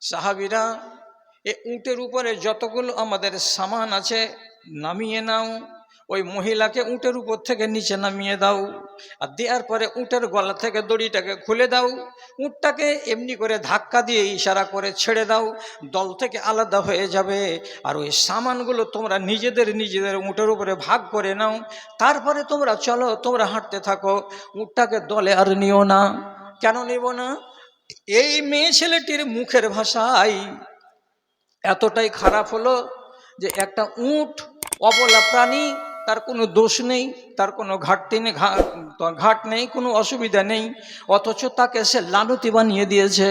সাহাবিরা, এ উটের উপরে যতগুলো আমাদের সামান আছে, নামিয়ে নাও। ওই মহিলাকে উটের উপর থেকে নিচে নামিয়ে দাও আর দেওয়ার পরে উটের গলা থেকে দড়িটাকে খুলে দাও। উটটাকে এমনি করে ধাক্কা দিয়ে ইশারা করে ছেড়ে দাও। দল থেকে আলাদা হয়ে যাবে। আর ওই সামানগুলো তোমরা নিজেদের নিজেদের উটের উপরে ভাগ করে নাও। তারপরে তোমরা চলো, তোমরা হাঁটতে থাকো। উটটাকে দলে আর নিও না। কেন নেব না? এই মেয়ে ছেলেটির মুখের ভাষায় এতটাই খারাপ হলো যে একটা উট অবলা প্রাণী, তার কোনো দোষ নেই, তার কোনো ঘাটতি নেই ঘাট নেই, কোনো অসুবিধা নেই, অথচ তাকে সে লানতি বানিয়ে দিয়েছে।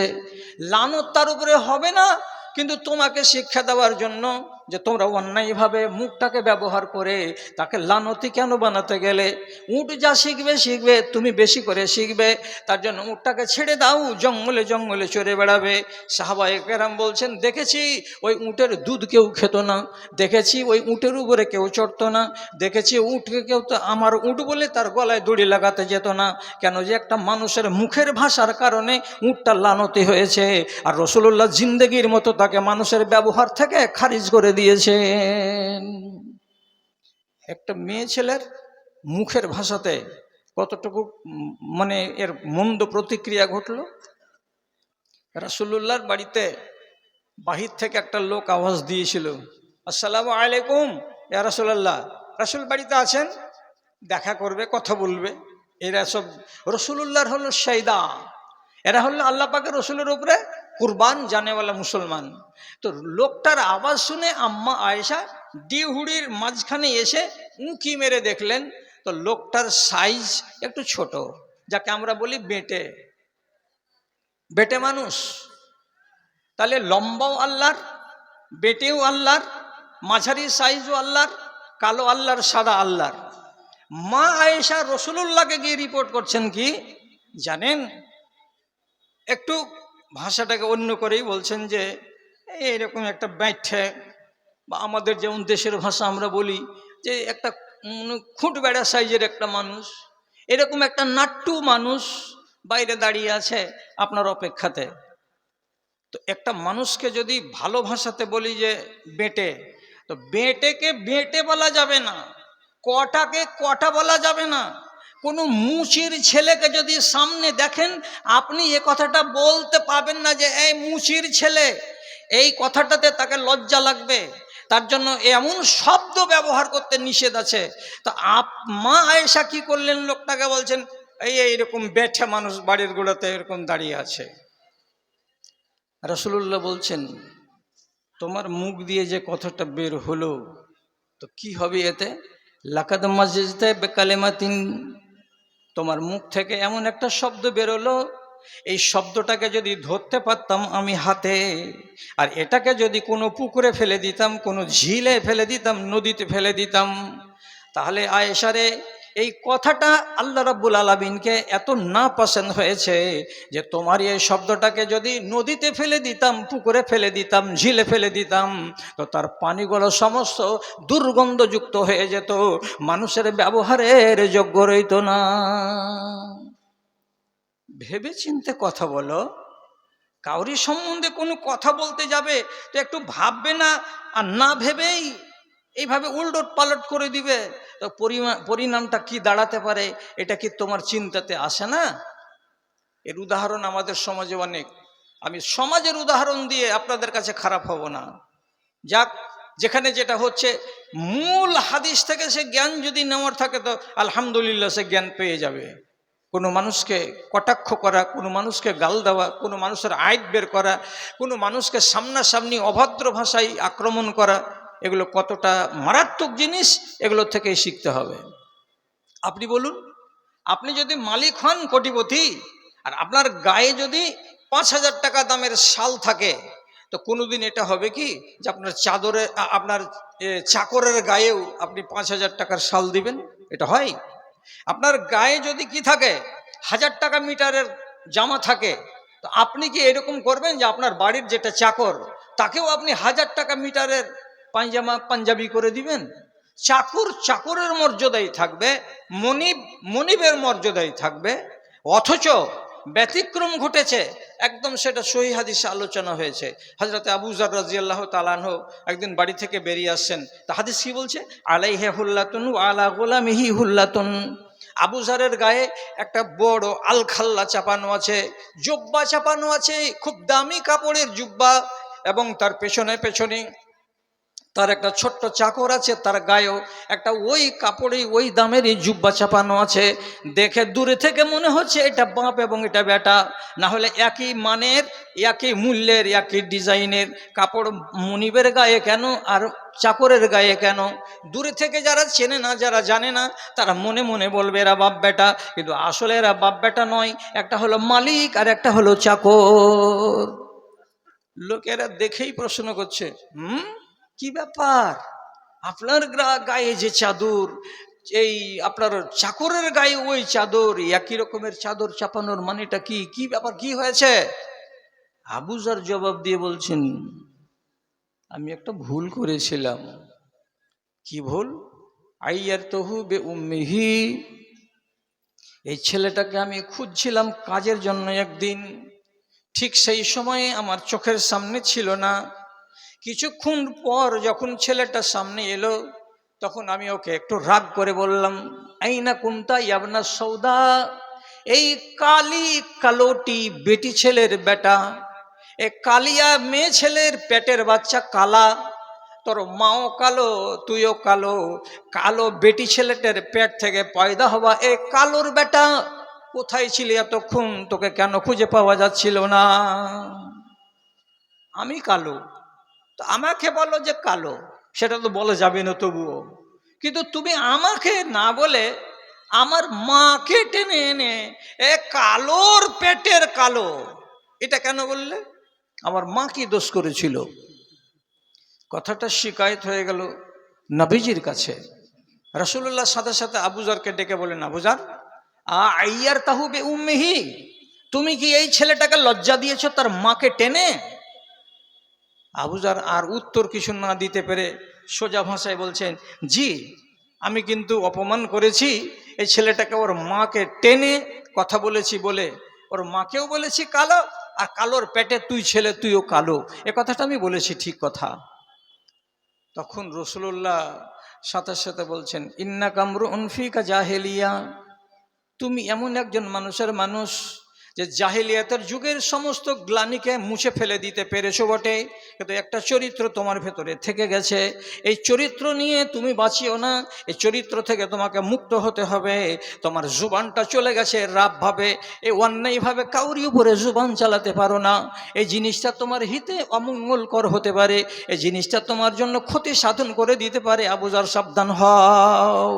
লানত তার উপরে হবে না, কিন্তু তোমাকে শিক্ষা দেওয়ার জন্য যে তোমরা অন্যায়ভাবে মুখটাকে ব্যবহার করে তাকে লানতি কেন বানাতে গেলে? উট যা শিখবে শিখবে, তুমি বেশি করে শিখবে। তার জন্য উটটাকে ছেড়ে দাও, জঙ্গলে জঙ্গলে চড়ে বেড়াবে। সাহাবায়ে কেরাম বলছেন, দেখেছি, ওই উটের দুধ কেউ খেত না। দেখেছি, ওই উটের উপরে কেউ চড়তো না। দেখেছি, উটকে কেউ তো আমার উট বলে তার গলায় দড়ি লাগাতে যেত না। কেন যে একটা মানুষের মুখের ভাষার কারণে উটটা লানতি হয়েছে। আর রসুল্লাহ জিন্দগির মতো তাকে মানুষের ব্যবহার থেকে খারিজ করে দিয়েছেন। একটা মেয়ে ছেলের মুখের ভাষাতে কতটুকু মানে এর মন্দ প্রতিক্রিয়া ঘটলো? রাসুল্লাহর বাড়িতে বাহির থেকে একটা লোক আওয়াজ দিয়েছিল, আসসালামু আলাইকুম, ইয়া রাসুলাল্লাহ, রাসুল বাড়িতে আছেন? দেখা করবে, কথা বলবে। এরা সব রসুল্লাহর হলো সাইদা এরা হলো আল্লাহ পাকের রসুলের উপরে কুরবান জানেওয়ালা মুসলমান। তো লোকটার আওয়াজ শুনে আম্মা আয়েশা ডিহুড়ির মাঝখানে এসে উঁকি মেরে দেখলেন, তো লোকটার সাইজ একটু ছোট, যাকে আমরা বলি বেটে। বেটে মানুষ, তাহলে লম্বাও আল্লাহর, বেটেও আল্লাহর, মাঝারি সাইজও আল্লাহর, কালো আল্লাহর, সাদা আল্লাহর। মা আয়েশা রসুলুল্লাহকে গিয়ে রিপোর্ট করছেন কি, জানেন, একটু ভাষাটাকে অন্য করেই বলছেন যে, এইরকম একটা ব্যাঠে বা আমাদের যেমন দেশের ভাষা আমরা বলি যে, একটা খুঁট বেড়া সাইজের একটা মানুষ, এরকম একটা নাট্টু মানুষ বাইরে দাঁড়িয়ে আছে আপনার অপেক্ষাতে। তো একটা মানুষকে যদি ভালো ভাষাতে বলি যে, বেটে তো বেটেকে বেটে বলা যাবে না, কটাকে কটা বলা যাবে না কোনো মুচির ছেলেকে যদি সামনে দেখেন, আপনি এ কথাটা বলতে পাবেন না যে, এই মুচির ছেলে। এই কথাটাতে তাকে লজ্জা লাগবে। তার জন্য এমন শব্দ ব্যবহার করতে নিষেধ আছে। তো আপ, মা আয়েশা কি করলেন? লোকটাকে বলছেন, এই এইরকম বেঠে মানুষ বাড়ির গোড়াতে এরকম দাঁড়িয়ে আছে। রসুল্লাহ বলছেন, তোমার মুখ দিয়ে যে কথাটা বের হলো, তো কি হবে এতে? লাকাদ মসজিদে বেকালেমাতিন তোমার মুখ থেকে এমন একটা শব্দ বেরোলো, এই শব্দটাকে যদি ধরতে পারতাম আমি হাতে, আর এটাকে যদি কোনো পুকুরে ফেলে দিতাম, কোনো ঝিলে ফেলে দিতাম, নদীতে ফেলে দিতাম, তাহলে আয়েশারে এই কথাটা আল্লাহ রাব্বুল আলমিনকে এত না পছন্দ হয়েছে যে তোমার এই শব্দটাকে যদি নদীতে ফেলে দিতাম, পুকুরে ফেলে দিতাম, ঝিলে ফেলে দিতাম, তো তার পানিগুলো সমস্ত দুর্গন্ধযুক্ত হয়ে যেত, মানুষের ব্যবহারের যোগ্য রইত না। ভেবে চিনতে কথা বলো, কাউরি সম্বন্ধে কোনো কথা বলতে যাবে, তো একটু ভাববে না আর না ভেবেই এইভাবে উল্টট পালট করে দিবে। তো পরিণামটা কি দাঁড়াতে পারে, এটা কি তোমার চিন্তাতে আসে না? এর উদাহরণ আমাদের সমাজে অনেক। আমি সমাজের উদাহরণ দিয়ে আপনাদের কাছে খারাপ হব না। যাক, যেখানে যেটা হচ্ছে, মূল হাদিস থেকে সে জ্ঞান যদি নেওয়ার থাকে তো আলহামদুলিল্লাহ সে জ্ঞান পেয়ে যাবে। কোনো মানুষকে কটাক্ষ করা, কোনো মানুষকে গাল দেওয়া, কোনো মানুষের আইট বের করা, কোনো মানুষকে সামনাসামনি অভদ্র ভাষায় আক্রমণ করা এগুলো কতটা মারাত্মক জিনিস, এগুলো থেকেই শিখতে হবে। আপনি বলুন, আপনি যদি মালিক হন কোটিপতি, আর আপনার গায়ে যদি পাঁচ হাজার টাকা দামের শাল থাকে, তো কোনোদিন এটা হবে কি যে আপনার চাদরে আপনার চাকরের গায়েও আপনি পাঁচ হাজার টাকার শাল দিবেন? এটা হয়। আপনার গায়ে যদি কি থাকে, হাজার টাকা মিটারের জামা থাকে, তো আপনি কি এরকম করবেন যে আপনার বাড়ির যেটা চাকর, তাকেও আপনি হাজার টাকা মিটারের পাঞ্জামা পাঞ্জাবি করে দিবেন। চাকর চাকরের মর্যাদাই থাকবে, মনিব, মনিবের মর্যাদাই থাকবে। অথচ ব্যতিক্রম ঘটেছে, একদম সেটা সহি হাদিসে আলোচনা হয়েছে। হজরতে আবু জার রাজিয়াল্লাহ তালাহ একদিন বাড়ি থেকে বেরিয়ে আসছেন। তা হাদিস কি বলছে? আলাই হে হুল্লাতুন আলা গোলামিহি হুল্লাতুন। আবুজারের গায়ে একটা বড় আলখাল্লা চাপানো আছে, জুব্বা চাপানো আছে, খুব দামি কাপড়ের জুব্বা এবং তার পেছনে পেছনে তার একটা ছোট্ট চাকর আছে, তার গায়েও একটা ওই কাপড়ে ওই দামেরই জুব্বা চাপানো আছে। দেখে দূরে থেকে মনে হচ্ছে এটা বাপ এবং এটা বেটা। না হলে একই মানের, একই মূল্যের, একই ডিজাইনের কাপড় মনিবের গায়ে কেন আর চাকরের গায়ে কেন? দূরে থেকে যারা চেনে না, যারা জানে না, তারা মনে মনে বলবে, এরা বাপ বেটা। কিন্তু আসলে এরা বাপ বেটা নয়, একটা হলো মালিক আর একটা হলো চাকর। লোকেরা দেখেই প্রশ্ন করছে, হুম? কি ব্যাপার? আপনার গায়ে যে চাদর, এই আপনার চাকরের গায়ে ওই চাদর, একই রকমের চাদর চাপানোর মানেটা কি? কি ব্যাপার? কি হয়েছে? আবুজার জবাব দিয়ে বলছেন, আমি একটা ভুল করেছিলাম। কি ভুল? আইয়ার তহু বে উম্মিহি এই ছেলেটাকে আমি খুঁজছিলাম কাজের জন্য একদিন। ঠিক সেই সময়ে আমার চোখের সামনে ছিল না। কিছুক্ষণ পর যখন ছেলেটা সামনে এলো, তখন আমি ওকে একটু রাগ করে বললাম এই আইনা কুন্তা ইয়াবনা সৌদা? এই কালি কালোটি বেটি ছেলের বেটা, এ কালিয়া মেয়ে ছেলের পেটের বাচ্চা কালা, তোর মাও কালো, তুইও কালো কালো বেটি ছেলেটার পেট থেকে পয়দা হওয়া এ কালোর বেটা, কোথায় ছিলি এতক্ষণ? তোকে কেন খুঁজে পাওয়া যাচ্ছিল না? আমি কালো। তো আমাকে বলো যে কালো, সেটা তো বলা যাবে না তবুও। কিন্তু তুমি আমাকে না বলে আমার মাকে টেনে এনে, এ কালোর পেটের কালো, এটা কেন বললে? আমার মা কি দোষ করেছিল? কথাটা শিকায়ত হয়ে গেল নবীজির কাছে। রসুল্লাহ সাথে সাথে আবুজারকে ডেকে বলেন আবুজার আইয়ার তাহু বে উম্মিহি, তুমি কি এই ছেলেটাকে লজ্জা দিয়েছ তার মাকে টেনে? আবুজার আর উত্তর কিছু না দিতে পেরে সোজা ভাষায় বলছেন, জি, আমি কিন্তু অপমান করেছি, এই ছেলেটাকে ওর মাকে টেনে কথা বলেছি বলে। ওর মাকেও বলেছি কালো, আর কালোর পেটে তুই ছেলে, তুইও কালো। এ কথাটা আমি বলেছি, ঠিক কথা? তখন রসুল্লাহ সাথে সাথে বলছেন ইন্না কামরু উনফিকা জাহেলিয়া। তুমি এমন একজন মানুষের মানুষ যে জাহিলিয়াতের যুগের সমস্ত গ্লানিকে মুছে ফেলে দিতে পেরেছ বটে। কিন্তু একটা চরিত্র তোমার ভেতরে থেকে গেছে। এই চরিত্র নিয়ে তুমি বাঁচিও না। এই চরিত্র থেকে তোমাকে মুক্ত হতে হবে। তোমার জুবানটা চলে গেছে রাবভাবে এই অন্যায়ভাবে কাউরি উপরে জুবান চালাতে পারো না। এই জিনিসটা তোমার হিতে অমঙ্গলকর হতে পারে। এই জিনিসটা তোমার জন্য ক্ষতি সাধন করে দিতে পারে। আবুজার সাবধান হও।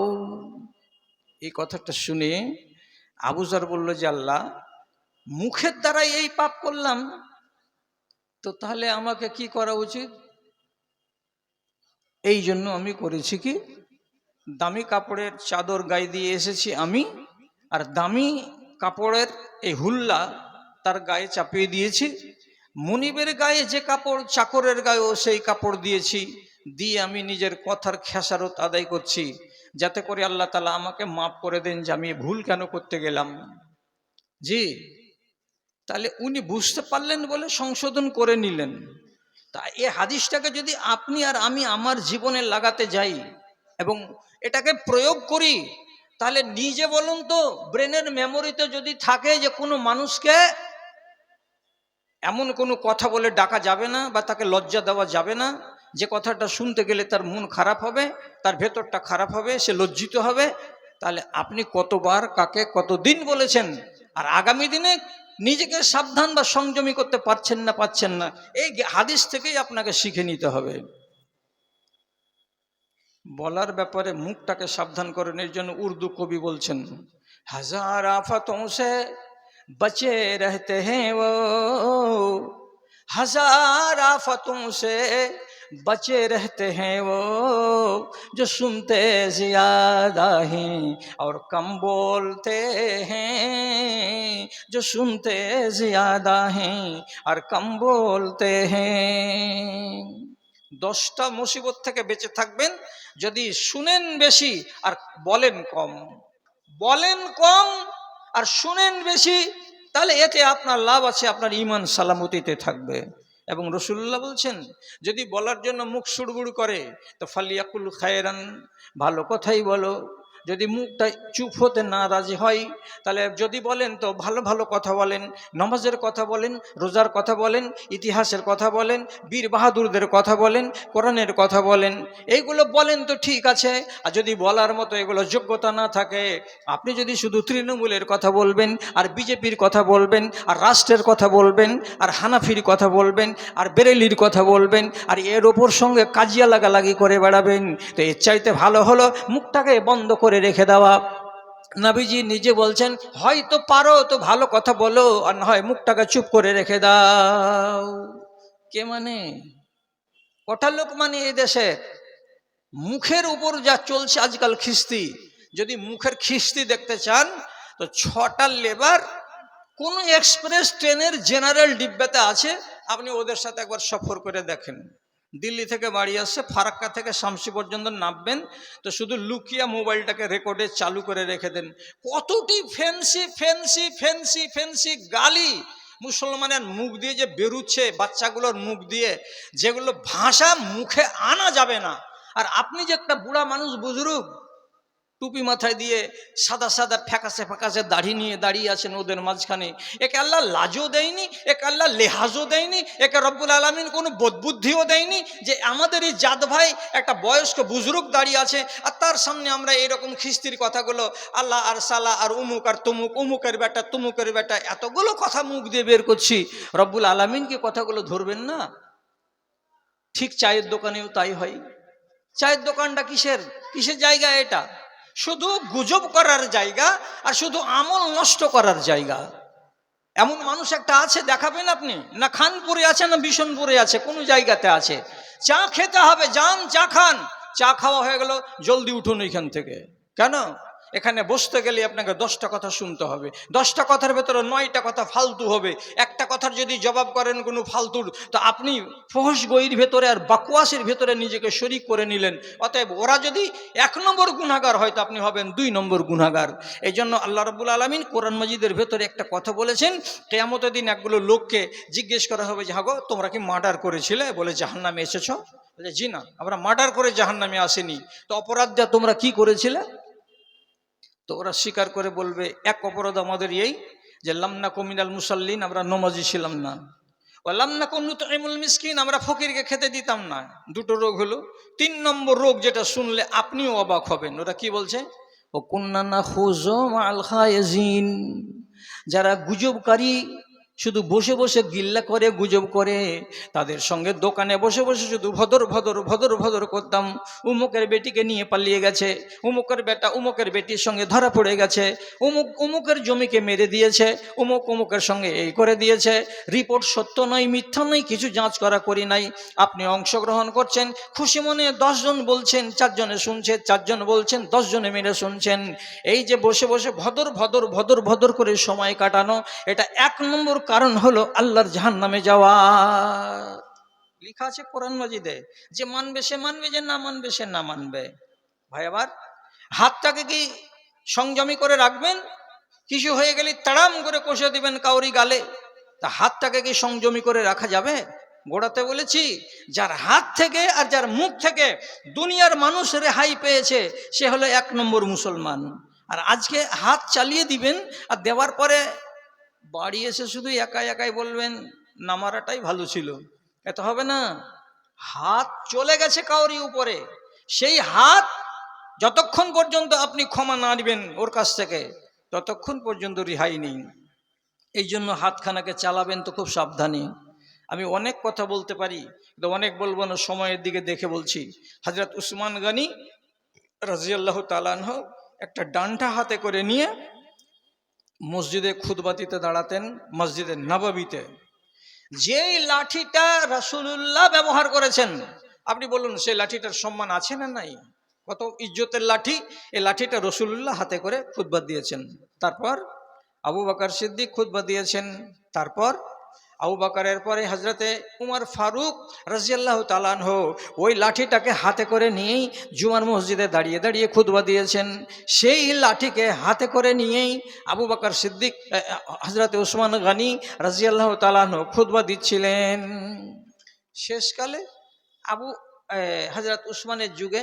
এই কথাটা শুনে আবুজার বলল যে, আল্লাহ মুখের দ্বারাই এই পাপ করলাম, তো তাহলে আমাকে কি করা উচিত? এই জন্য আমি করেছি কি? দামি কাপড়ের চাদর গায়ে দিয়ে এসেছি আমি, আর দামি কাপড়ের এই হুল্লা তার গায়ে চাপিয়ে দিয়েছি। মনিবের গায়ে যে কাপড়, চাকরের গায়েও সেই কাপড় দিয়েছি। দিয়ে আমি নিজের কথার খেসারত আদায় করছি, যাতে করে আল্লাহ তালা আমাকে মাফ করে দেন যে আমি ভুল কেন করতে গেলাম। জি। তাহলে উনি বুঝতে পারলেন বলে সংশোধন করে নিলেন। তা এ হাদিসটাকে যদি আপনি আর আমি আমার জীবনে লাগাতে যাই এবং এটাকে প্রয়োগ করি, তাহলে নিজে বলুন তো, ব্রেনের মেমোরিতে যদি থাকে যে কোনো মানুষকে, এমন কোনো কথা বলে ডাকা যাবে না বা তাকে লজ্জা দেওয়া যাবে না, যে কথাটা শুনতে গেলে তার মন খারাপ হবে, তার ভেতরটা খারাপ হবে, সে লজ্জিত হবে, তাহলে আপনি কতবার কাকে কতদিন বলেছেন? আর আগামী দিনে নিজেকে সাবধান বা সংযমী করতে পারছেন না, পাচ্ছেন না, এই হাদিস থেকেই আপনাকে শিখে নিতে হবে। বলার ব্যাপারে মুখটাকে সাবধান করেন, এর জন্য উর্দু কবি বলছেন, হাজার আফাতোঁ সে বচে রহতে হ্যাঁ ও, হাজার আফাতোঁ সে बचे रहते हैं वो जो सुनते ज्यादा हैं और कम बोलते हैं जो सुनते ज्यादा हैं और कम बोलते हैं দশটা মুসিবত থেকে বেঁচে থাকবেন যদি শুনেন বেশি আর বলেন কম বলেন কম আর শুনেন বেশি তাহলে এতে আপনার লাভ আছে আপনার ইমান সালামতিতে থাকবে এবং রসুল্লাহ বলছেন, যদি বলার জন্য মুখ সুড়গুড় করে, তো ফালিয়াকুল খায়রান, ভালো কথাই বলো। যদি মুখটা চুপ হতে না রাজি হয়, তাহলে যদি বলেন তো ভালো ভালো কথা বলেন, নমাজের কথা বলেন, রোজার কথা বলেন, ইতিহাসের কথা বলেন, বীর বাহাদুরদের কথা বলেন, কোরআনের কথা বলেন, এইগুলো বলেন তো ঠিক আছে, আর যদি বলার মতো এগুলো যোগ্যতা না থাকে, আপনি যদি শুধু তৃণমূলের কথা বলবেন, আর বিজেপির কথা বলবেন, আর রাষ্ট্রের কথা বলবেন, আর হানাফির কথা বলবেন, আর বেরেলির কথা বলবেন, আর এর ওপর সঙ্গে কাজিয়া লাগালাগি করে বেড়াবেন, তো এর চাইতে ভালো হলো মুখটাকে বন্ধ করে রেখে দেওয়া। নাবিজি নিজে বলছেন, হয়তো পারো, তো ভালো কথা বলো, আর না হয় মুখটাকে চুপ করে রেখে দাও। কে মানে? কটা লোক মানে এই দেশে? মুখের উপর যা চলছে আজকাল খিস্তি। যদি মুখের খিস্তি দেখতে চান, তো ছটা লেবার, কোন এক্সপ্রেস ট্রেনের জেনারেল ডিব্বাতে আছে, আপনি ওদের সাথে একবার সফর করে দেখেন। দিল্লি থেকে বাড়ি আসছে, ফারাক্কা থেকে শামসি পর্যন্ত নামবেন। তো শুধু লুকিয়া মোবাইলটাকে রেকর্ডে চালু করে রেখে দেন। কতটি ফেন্সি ফেন্সি ফেন্সি ফেন্সি গালি! মুসলমানের মুখ দিয়ে যে বেরুচ্ছে, বাচ্চাগুলোর মুখ দিয়ে, যেগুলো ভাষা মুখে আনা যাবে না। আর আপনি যে একটা বুড়া মানুষ, বুজরুগ টুপি মাথায় দিয়ে সাদা সাদা ফ্যাকাসে ফ্যাকাসে দাড়ি নিয়ে দাঁড়িয়ে আছেন ওদের মাঝখানে। একে আল্লাহ লাজও দেয়নি, একে আল্লাহ লেহাজও দেয়নি, একে রব্বুল আলমিন কোনো বোধবুদ্ধিও দেয়নি যে আমাদের এই জাত ভাই একটা বয়স্ক বুজরুগ দাঁড়িয়ে আছে আর তার সামনে আমরা এরকম খিস্তির কথাগুলো, আল্লাহ আর সালা আর উমুক আর তুমুক, উমুকের বেটা তুমুকের বেটা এতগুলো কথা মুখ দিয়ে বের করছি। রব্বুল আলমিনকে কথাগুলো ধরবেন না? ঠিক চায়ের দোকানেও তাই হয়। চায়ের দোকানটা কিসের? কিসের জায়গা এটা? শুধু গুজব করার জায়গা আর শুধু আমল নষ্ট করার জায়গা। এমন মানুষ একটা আছে, দেখাবেন আপনি? না খানপুরে আছে, না বিশনপুরে আছে, কোন জায়গাতে আছে। চা খেতে হবে, যান, চা খান। চা খাওয়া হয়ে গেল, জলদি উঠুন এখান থেকে। কেন? এখানে বসতে গেলে আপনাকে দশটা কথা শুনতে হবে। দশটা কথার ভেতরে নয়টা কথা ফালতু হবে। একটা কথার যদি জবাব করেন কোনো ফালতুর, তো আপনি ফহস গইর ভেতরে আর বাকুয়াসের ভেতরে নিজেকে শরিক করে নিলেন। অতএব ওরা যদি এক নম্বর গুণাগার হয়, তো আপনি হবেন দুই নম্বর গুণাগার এই জন্য আল্লাহ রবুল আলমিন কোরআন মজিদের ভেতরে একটা কথা বলেছেন, কেয়ামতের দিন একগুলো লোককে জিজ্ঞেস করা হবে যে, হাগো, তোমরা কি মার্ডার করেছিলে? বলে, জাহান্নামে এসেছ? বলে, জি না, আমরা মার্ডার করে জাহান্নামে আসেনি। তো অপরাধটা তোমরা কি করেছিলে? তো ওরা স্বীকার করে বলবে, এক অপরাধ আমাদের এই যে লামনা কমিনাল মুসাল্লিন, আমরা নমাজি ছিলাম না। লামনা এমুল মিসকিন, আমরা ফকিরকে খেতে দিতাম না। দুটো রোগ হলো। তিন নম্বর রোগ যেটা শুনলে আপনিও অবাক হবেন। ওরা কি বলছে? ও কন্যা না যারা গুজবকারী শুধু বসে বসে গিল্লা করে, গুজব করে, তাদের সঙ্গে দোকানে বসে বসে শুধু ভদর ভদর ভদর ভদর করতাম। উমুকের বেটিকে নিয়ে পালিয়ে গেছে। উমুকের বেটা উমুকের বেটির সঙ্গে ধরা পড়ে গেছে। উমুক, উমুকের জমিকে মেরে দিয়েছে। উমুক, উমুকের সঙ্গে এই করে দিয়েছে। রিপোর্ট সত্য নয়, মিথ্যা নয়, কিছু যাঁচ করা করি নাই। আপনি অংশগ্রহণ করছেন, খুশি মনে দশজন বলছেন, চারজনে শুনছে, চারজন বলছেন, দশজনে মেরে শুনছেন। এই যে বসে বসে ভদর ভদর ভদর ভদর করে সময় কাটানো, এটা এক নম্বর কারণ হলো আল্লাহর জাহান নামে যাওয়া। লিখা আছে কোরআন মাজিদে, যে মানবে সে মানবে, যে না মানবে সে না মানবে। ভাই, আবার হাতটাকে কি সংযমী করে রাখবেন? কিছু হয়ে গেলে তাড়াম করে কষে দিবেন কাউরি গালে। তা হাতটাকে কি সংযমী করে রাখা যাবে? গোড়াতে বলেছি, যার হাত থেকে আর যার মুখ থেকে দুনিয়ার মানুষ রেহাই পেয়েছে, সে হলো এক নম্বর মুসলমান। আর আজকে হাত চালিয়ে দিবেন আর দেওয়ার পরে বাড়ি এসে শুধু একাই একাই বলবেন, নামারাটাই ভালো ছিল। এত হবে না। হাত চলে গেছে কাউরি উপরে। সেই হাত যতক্ষণ পর্যন্ত আপনি ক্ষমা না নেবেন ওর কাছ থেকে, ততক্ষণ পর্যন্ত রেহাই নেই। এই জন্য হাতখানাকে চালাবেন তো খুব সাবধানে। আমি অনেক কথা বলতে পারি, কিন্তু অনেক বলব না, সময়ের দিকে দেখে বলছি। হজরত উসমান গানি রাজিয়াল্লাহ তালানহ একটা ডান্ডা হাতে করে নিয়ে মসজিদে খুদবাতিতে দাঁড়াতেন, মসজিদে নবাবিতে। যেই লাঠিটা রাসুলুল্লাহ ব্যবহার করেছেন, আপনি বলুন, সেই লাঠিটার সম্মান আছে না নাই? কত ইজ্জতের লাঠি এই লাঠিটা রসুল্লাহ হাতে করে খুদবা দিয়েছেন। তারপর আবু বাকার সিদ্দিক খুদবা দিয়েছেন। তারপর আবু বাকারের পরে হজরতে উমর ফারুক রাজিয়াল্লাহ তালানহ ওই লাঠিটাকে হাতে করে নিয়েই জুমার মসজিদে দাঁড়িয়ে দাঁড়িয়ে খুতবা দিয়েছেন। সেই লাঠিকে হাতে করে নিয়েই আবু বাকার সিদ্দিক হজরতে উসমান গানি রাজিয়াল্লাহ তালানহ খুতবা দিচ্ছিলেন। শেষকালে আবু হজরত উসমানের যুগে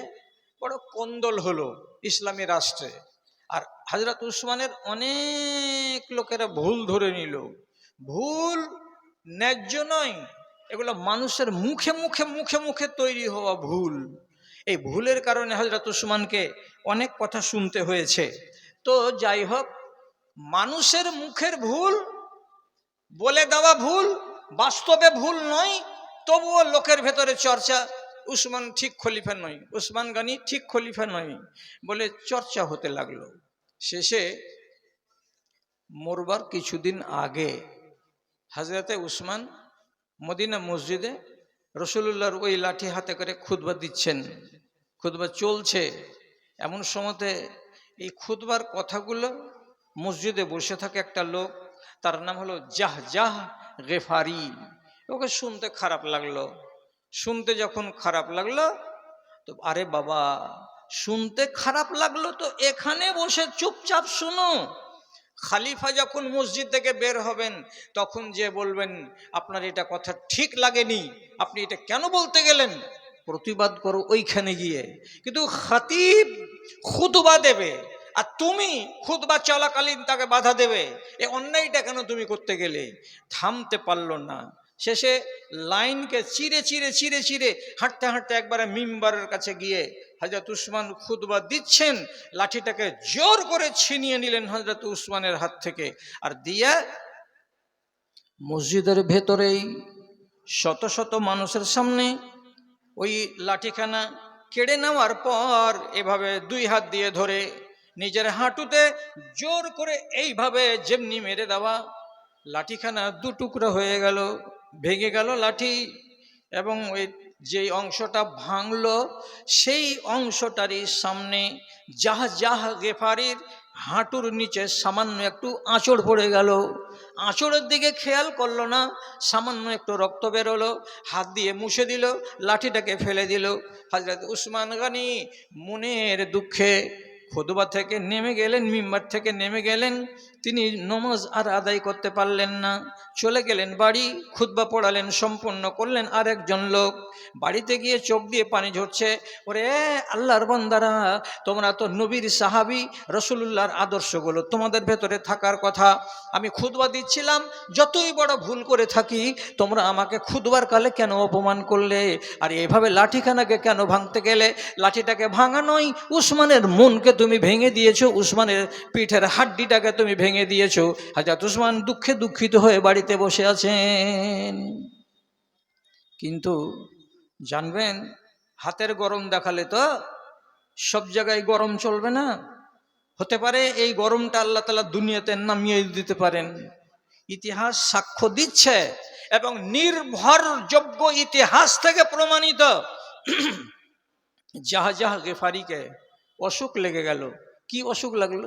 বড় কন্দল হলো ইসলামী রাষ্ট্রে। আর হজরত উসমানের অনেক লোকেরা ভুল ধরে নিল। ভুল ন্যায্য নয়, এগুলো মানুষের মুখে মুখে মুখে মুখে তৈরি হওয়া ভুল। এই ভুলের কারণে হজরত উসমানকে অনেক কথা শুনতে হয়েছে। তো যাই হোক, মানুষের মুখের ভুল, বলে দেওয়া ভুল, বাস্তবে ভুল নয়, তবুও লোকের ভেতরে চর্চা। উসমান ঠিক খলিফা নয়, উসমান গানি ঠিক খলিফা নয় বলে চর্চা হতে লাগল। শেষে মরবার কিছুদিন আগে হাজরতে উসমান মদিনা মসজিদে রসুল্লাহর ওই লাঠি হাতে করে খুদবা দিচ্ছেন। খুদবা চলছে। এমন সময়তে এই খুদবার কথাগুলো মসজিদে বসে থাকে একটা লোক, তার নাম হলো জাহ জাহ গেফারি। ওকে শুনতে খারাপ লাগল। শুনতে যখন খারাপ লাগল, তো আরে বাবা, শুনতে খারাপ লাগল তো এখানে বসে চুপচাপ শুনো। খালিফা যখন মসজিদ থেকে বের হবেন, তখন যে বলবেন, আপনার এটা কথা ঠিক লাগেনি, আপনি এটা কেন বলতে গেলেন? প্রতিবাদ করো ওইখানে গিয়ে। কিন্তু খাতিব খুতবা দেবে, আর তুমি খুতবা চলাকালীন তাকে বাধা দেবে। এ অন্যায়টা কেন তুমি করতে গেলে? থামতে পারল না। শেষে লাইনকে চিরে চিরে চিরে চিরে হাঁটতে হাঁটতে একবারে মিম্বারের কাছে গিয়ে হজরত উসমান খুদবা দিচ্ছেন, লাঠিটাকে জোর করে ছিনিয়ে নিলেন হজরত উসমানের হাত থেকে আর দিয়ে মসজিদের ভেতরেই শত শত মানুষের সামনে ওই লাঠিখানা কেড়ে নেওয়ার পর এভাবে দুই হাত দিয়ে ধরে নিজের হাঁটুতে জোর করে এইভাবে যেমনি মেরে দেওয়া, লাঠিখানা দু টুকরো হয়ে গেল, ভেঙে গেল লাঠি এবং ওই যে অংশটা ভাঙল, সেই অংশটারই সামনে যাহ যাহ গেফারির হাঁটুর নিচে সামান্য একটু আঁচড় পড়ে গেল। আঁচড়ের দিকে খেয়াল করল না, সামান্য একটু রক্ত বেরোলো, হাত দিয়ে মুছে দিল, লাঠিটাকে ফেলে দিল। হাজরত উসমান গানি মনের দুঃখে খুদবা থেকে নেমে গেলেন, মিম্বার থেকে নেমে গেলেন। তিনি নমাজ আর আদায় করতে পারলেন না। চলে গেলেন বাড়ি খুদ্া পড়ালেন, সম্পূর্ণ করলেন আর একজন লোক। বাড়িতে গিয়ে চোখ দিয়ে পানি ঝরছে। ওরে আল্লাহর বন্দারা, তোমরা তো নবীর সাহাবি রসুল্লাহর আদর্শগুলো তোমাদের ভেতরে থাকার কথা। আমি খুদবা দিচ্ছিলাম, যতই বড় ভুল করে থাকি, তোমরা আমাকে খুদবার কালে কেন অপমান করলে? আর এভাবে লাঠিখানাকে কেন ভাঙতে গেলে? লাঠিটাকে ভাঙা নয়, উসমানের মনকে তুমি ভেঙে দিয়েছ, উসমানের পিঠের হাড্ডিটাকে তুমি ভেঙে দিয়েছ। হাজার উসমান দুঃখে দুঃখিত হয়ে বাড়িতে বসে আছেন। কিন্তু জানবেন, হাতের গরম দেখালে তো সব জায়গায় গরম চলবে না। হতে পারে এই গরমটা আল্লাহ তালা দুনিয়াতে নামিয়ে দিতে পারেন। ইতিহাস সাক্ষ্য দিচ্ছে এবং নির্ভরযোগ্য ইতিহাস থেকে প্রমাণিত। যাহা যাহা গেফারিকে অসুখ লেগে গেল। কি অসুখ লাগল?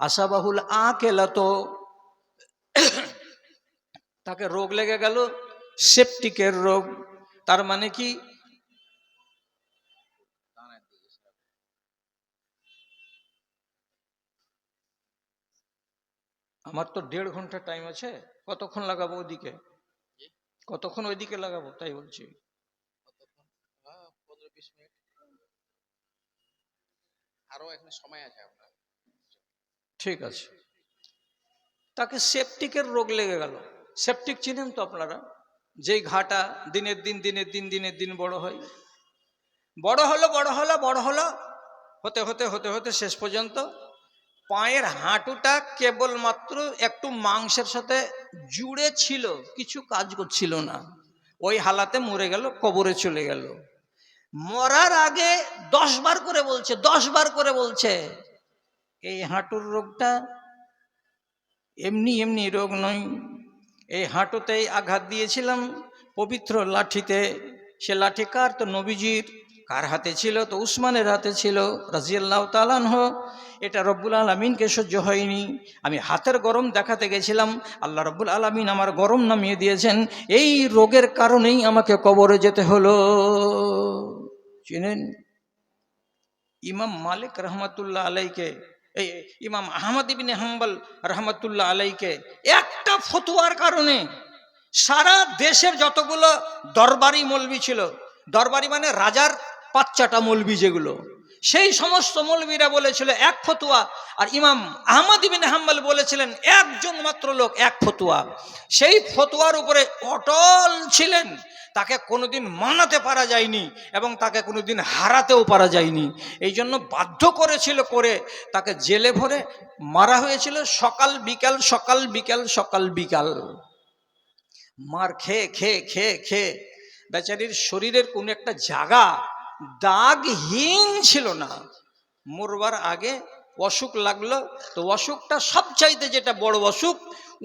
আশাবাহুল আ কেলা তো তাকে রোগ লেগে গেল, সেপটিকের রোগ। তার মানে কি? আমার তো দেড় ঘণ্টা টাইম আছে, কতক্ষণ লাগাবো ওদিকে কতক্ষণ ওইদিকে লাগাবো? তাই বলছি। এখানে সময় আছে আপনার। ঠিক আছে। তাকে সেপটিকের রোগ লেগে গেল। সেপটিক চিনেন তো আপনারা? যেই ঘাটা দিনের দিন দিনের দিন দিনের দিন বড় হয়। বড় হলো বড় হলো বড় হলো, হতে হতে হতে হতে শেষ পর্যন্ত পায়ের হাঁটুটা কেবলমাত্র একটু মাংসের সাথে জুড়ে ছিল, কিছু কাজ করছিল না। ওই হালাতে মরে গেল, কবরে চলে গেল। মরার আগে দশ বার করে বলছে, দশ বার করে বলছে। এই হাঁটুর রোগটা এমনি এমনি রোগ নয়। এই হাঁটুতেই আঘাত দিয়েছিলাম, পবিত্র লাঠিতে। সে লাঠি কার? তো নবীজির। কার হাতে ছিল? তো উসমানের হাতে ছিল, রাজিয়াল্লাহ তালানহ এটা রব্বুল আলমিনকে সহ্য হয়নি। আমি হাতের গরম দেখাতে গেছিলাম। আল্লাহ রব্বুল আলমিন আমার গরম নামিয়ে দিয়েছেন। এই রোগের কারণেই আমাকে কবরে যেতে হলো। চিনেন ইমাম মালিক রহমতুল্লাহ আলাইকে এই ইমাম আহমদ ইবিন হাম্বল রহমতুল্লাহ আলাইকে একটা ফতুয়ার কারণে সারা দেশের যতগুলো দরবারি মলবি ছিল, দরবারি মানে রাজার পাচ্চাটা মলবি যেগুলো, সেই সমস্ত মলবিরা বলেছিল এক ফতুয়া, আর ইমাম আহমদ ইবিন হাম্বল বলেছিলেন একজন মাত্র লোক এক ফতুয়া। সেই ফতুয়ার উপরে অটল ছিলেন তাকে কোনোদিন মানাতে পারা যায়নি এবং তাকে কোনোদিন হারাতেও পারা যায়নি। এই জন্য বাধ্য করেছিল করে তাকে জেলে ভরে মারা হয়েছিল সকাল বিকাল সকাল বিকাল সকাল বিকাল। মার খেয়ে খেয়ে খেয়ে খেয়ে বেচারির শরীরের কোনো একটা জায়গা দাগহীন ছিল না। মরবার আগে অসুখ লাগল, তো অসুখটা সবচাইতে যেটা বড় অসুখ,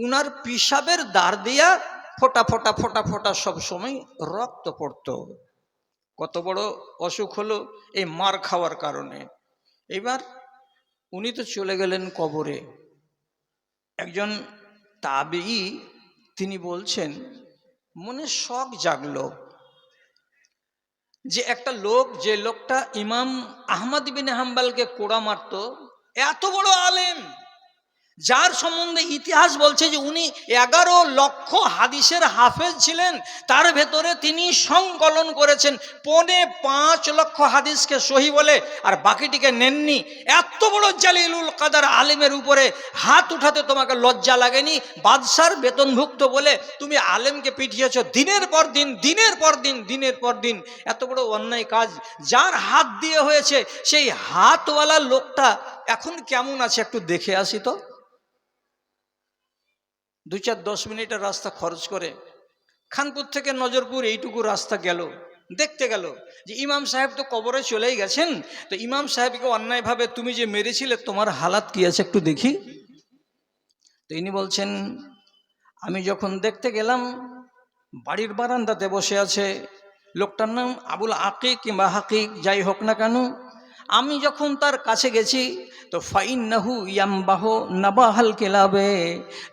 উনার পিসাবের দাঁড় দিয়া ফোটা ফোটা ফোটা ফোটা সব সময় রক্ত পড়তো। কত বড় অসুখ হলো এই মার খাওয়ার কারণে। এবার উনি তো চলে গেলেন কবরে। একজন তাবেই তিনি বলছেন, মনে শখ জাগলো যে একটা লোক, যে লোকটা ইমাম আহমদ বিন হাম্বালকে কোড়া মারত, এত বড় আলেম। যার সম্বন্ধে ইতিহাস বলছে যে উনি এগারো লক্ষ হাদিসের হাফেজ ছিলেন, তার ভেতরে তিনি সংকলন করেছেন, পনে পাঁচ লক্ষ হাদিসকে সহি বলে, আর বাকিটিকে নেননি। এত বড় জালিলুল কাদার আলেমের উপরে হাত উঠাতে তোমাকে লজ্জা লাগেনি? বাদশার বেতনভুক্ত বলে তুমি আলেমকে পিটিয়েছ দিনের পর দিন, দিনের পর দিন, দিনের পর দিন। এত বড় অন্যায় কাজ। যার হাত দিয়ে হয়েছে, সেই হাতওয়ালা লোকটা এখন কেমন আছে একটু দেখে আসি তো? দু চার দশ মিনিটের রাস্তা খরচ করে খানপুর থেকে নজরপুর এইটুকু রাস্তা গেল। দেখতে গেল যে ইমাম সাহেব তো কবরে চলেই গেছেন। তো ইমাম সাহেবকে অন্যায়ভাবে তুমি যে মেরেছিলে, তোমার হালাত কি আছে একটু দেখি। তো ইনি বলছেন, আমি যখন দেখতে গেলাম, বাড়ির বারান্দাতে বসে আছে, লোকটার নাম আবুল আকিক কিংবা হাকিক, যাই হোক না কেন আমি যখন তার কাছে গেছি, তো ফাইন নাহু ইয়ামবাহ নাবাহাল কেলাবে,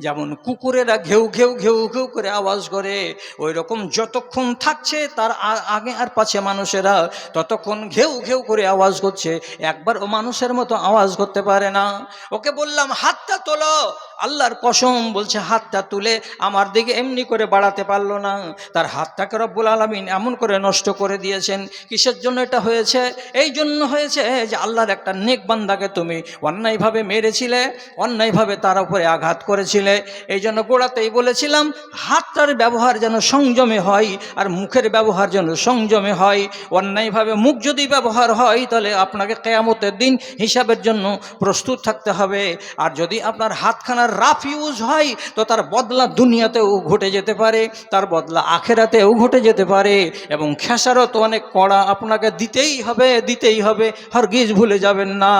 যেমন কুকুরেরা ঘেউ ঘেউ ঘেউ ঘেউ করে আওয়াজ করে ওই রকম যতক্ষণ থাকছে তার আগে আর পাছে মানুষেরা, ততক্ষণ ঘেউ ঘেউ করে আওয়াজ করছে। একবার ও মানুষের মতো আওয়াজ করতে পারে না। ওকে বললাম, হাতটা তোলো। আল্লাহর কসম বলছে, হাতটা তুলে আমার দিকে এমনি করে বাড়াতে পারল না। তার হাতটাকে রব্বুল আলমিন এমন করে নষ্ট করে দিয়েছেন। কিসের জন্য এটা হয়েছে? এই জন্য হয়েছে যে আল্লাহর একটা নেক বান্দাকে তুমি অন্যায়ভাবে মেরেছিলে, অন্যায়ভাবে তার উপরে আঘাত করেছিলে। এই জন্য গোড়াতেই বলেছিলাম, হাতটার ব্যবহার যেন সংযমে হয় আর মুখের ব্যবহার যেন সংযমে হয়। অন্যায়ভাবে মুখ যদি ব্যবহার হয়, তাহলে আপনাকে কেয়ামতের দিন হিসাবের জন্য প্রস্তুত থাকতে হবে। আর যদি আপনার হাতখানার রাফ ইউজ হয়, তো তার বদলা দুনিয়াতেও ঘটে যেতে পারে, তার বদলা আখেরাতেও ঘটে যেতে পারে, এবং খেসারত অনেক কড়া আপনাকে দিতেই হবে দিতেই হবে, হরগিজ ভুলে যাবেন না।